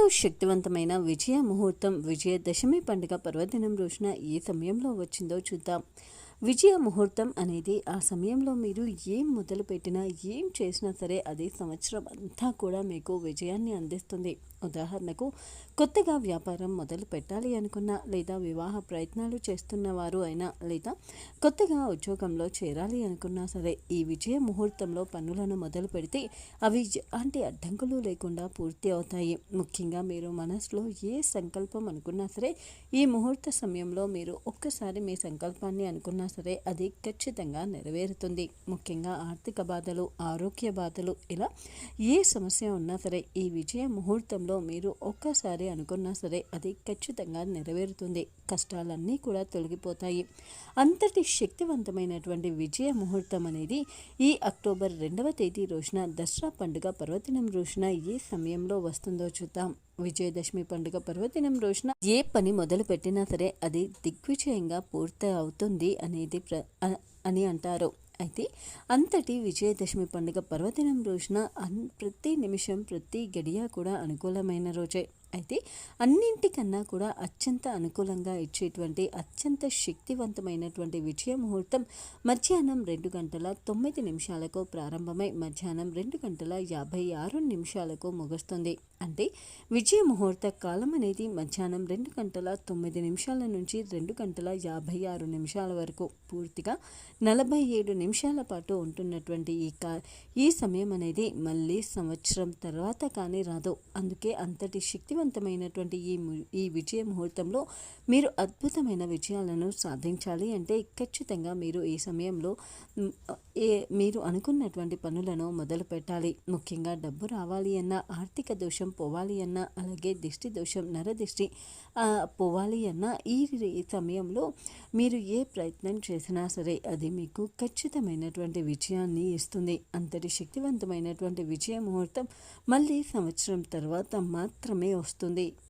ఎంతో శక్తివంతమైన విజయ ముహూర్తం విజయదశమి పండుగ పర్వదినం రోజున ఏ సమయంలో వచ్చిందో చూద్దాం. విజయ ముహూర్తం అనేది ఆ సమయంలో మీరు ఏం మొదలు పెట్టినా ఏం చేసినా సరే అది సంవత్సరం అంతా కూడా మీకు విజయాన్ని అందిస్తుంది. ఉదాహరణకు కొత్తగా వ్యాపారం మొదలు పెట్టాలి అనుకున్నా లేదా వివాహ ప్రయత్నాలు చేస్తున్న వారు అయినా లేదా కొత్తగా ఉద్యోగంలో చేరాలి అనుకున్నా సరే ఈ విజయ ముహూర్తంలో పనులను మొదలు పెడితే అవి అంటే అడ్డంకులు లేకుండా పూర్తి అవుతాయి. ముఖ్యంగా మీరు మనసులో ఏ సంకల్పం అనుకున్నా సరే ఈ ముహూర్త సమయంలో మీరు ఒక్కసారి మీ సంకల్పాన్ని అనుకున్నా సరే అది ఖచ్చితంగా నెరవేరుతుంది. ముఖ్యంగా ఆర్థిక బాధలు ఆరోగ్య బాధలు ఇలా ఏ సమస్య ఉన్నా సరే ఈ విజయ ముహూర్తంలో మీరు ఒక్కసారి అనుకున్నా సరే అది ఖచ్చితంగా నెరవేరుతుంది. కష్టాలన్నీ కూడా తొలగిపోతాయి. అంతటి శక్తివంతమైనటువంటి విజయ ముహూర్తం అనేది ఈ అక్టోబర్ రెండవ తేదీ రోజున దసరా పండుగ పర్వదినం రోజున ఏ సమయంలో వస్తుందో చూద్దాం. విజయదశమి పండుగ పర్వదినం రోజున ఏ పని మొదలు పెట్టినా సరే అది దిగ్విజయంగా పూర్తి అవుతుంది అనేది ప్ర అని అంటారు. అయితే అంతటి విజయదశమి పండుగ పర్వదినం రోజున అన్ ప్రతి నిమిషం ప్రతి గడియ కూడా అనుకూలమైన రోజే. అయితే అన్నింటికన్నా కూడా అత్యంత అనుకూలంగా ఇచ్చేటువంటి అత్యంత శక్తివంతమైనటువంటి విజయ ముహూర్తం మధ్యాహ్నం రెండు గంటల తొమ్మిది నిమిషాలకు ప్రారంభమై మధ్యాహ్నం రెండు గంటల యాభై ఆరు నిమిషాలకు ముగుస్తుంది. అంటే విజయ ముహూర్త కాలం అనేది మధ్యాహ్నం రెండు గంటల తొమ్మిది నిమిషాల నుంచి రెండు గంటల యాభై ఆరు నిమిషాల వరకు పూర్తిగా నలభై ఏడు నిమిషాల పాటు ఉంటున్నటువంటి ఈ కా ఈ సమయం అనేది మళ్ళీ సంవత్సరం తర్వాత కానీ రాదు. అందుకే అంతటి శక్తివంతమైనటువంటి ఈ ము- ఈ విజయ ముహూర్తంలో మీరు అద్భుతమైన విజయాలను సాధించాలి అంటే ఖచ్చితంగా మీరు ఈ సమయంలో ఏ మీరు అనుకున్నటువంటి పనులను మొదలు పెట్టాలి ముఖ్యంగా డబ్బు రావాలి అన్న ఆర్థిక దోషం పోవాలి అన్నా అలాగే దిష్టి దోషం నరదిష్టి దిష్టి పోవాలి అన్నా ఈ ఈ సమయంలో మీరు ఏ ప్రయత్నం చేసినా సరే అది మీకు ఖచ్చితమైనటువంటి విజయాన్ని ఇస్తుంది. అంతటి శక్తివంతమైనటువంటి విజయ ముహూర్తం మళ్ళీ సంవత్సరం తర్వాత మాత్రమే వస్తుంది.